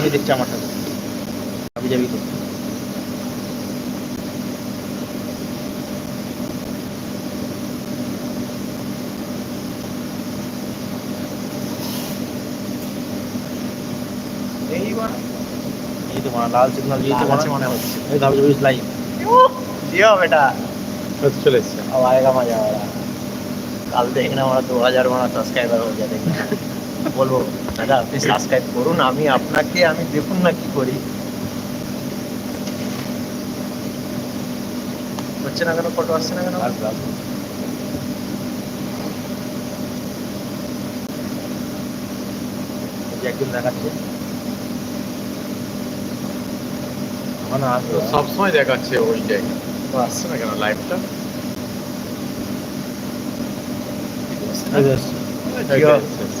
আমি দেখছি আমার সাথে আমি যাবি তো এইবার এই তো মানে লাল সিগন্যাল দিয়েছে লাল আছে মনে মনে হচ্ছে। এই ভাবছি বুঝ লাইন দিও বেটা চলে এসছে अब आएगा मजा आएगा কাল দেখনা আমরা দু হাজার বানা সাবস্ক্রাইবার হয়ে যাবে বলব দাদা আপনি সাবস্ক্রাইব করুন। আমি আপনাকে আমি দেখুন না কি করি। হচ্ছে না কেন? ফটো আসছে না কেন? একজন দেখাচ্ছে। মানে আসবে সব সময় দেখাচ্ছে ওইটাই আসছে না কেন? লাইভটা আসছে।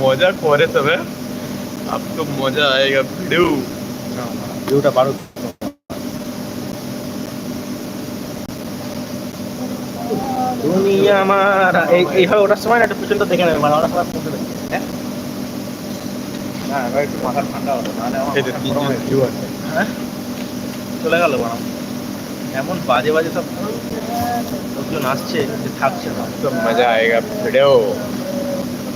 মজা করে তবে আপকো মজা আয়েগা ভিডিও ভিডিওটা বারো চলে গেল এমন বাজে বাজে সব লোকজন আসছে থাকছে না। মজা আয়েগা ভিডিও ভিড়ু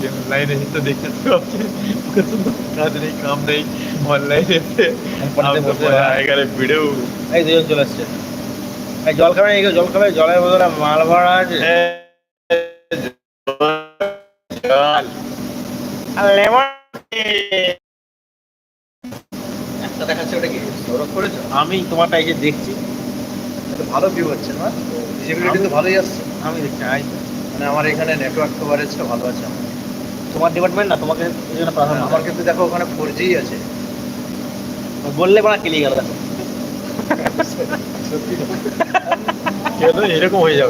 যে অনলাইনে তো দেখে তো কাজ নেই কাম নেই অনলাইনে হ্যাঁ, এখানে ভিডিও। এই দুজন চলে আসছে। জল খাবে জল খাবে জলের বদলে মাল ভরা আছে। হ্যাঁ, আমি তোমার এই যে দেখছি। ভালো ভিউ হচ্ছে না? ভিজিবিলিটি ভালোই আসছে। আমি দেখছি মানে আমার এখানে নেটওয়ার্ক কভারেজটা ভালো আছে তোমার ডিপার্টমেন্ট না তোমাকে জন্য প্রাধান্য আমার কিন্তু দেখো ওখানে ফোর জি আছে। বললে বড় কেলিয়ে গেল দেখো। কেন এরকম হয়ে যাবে?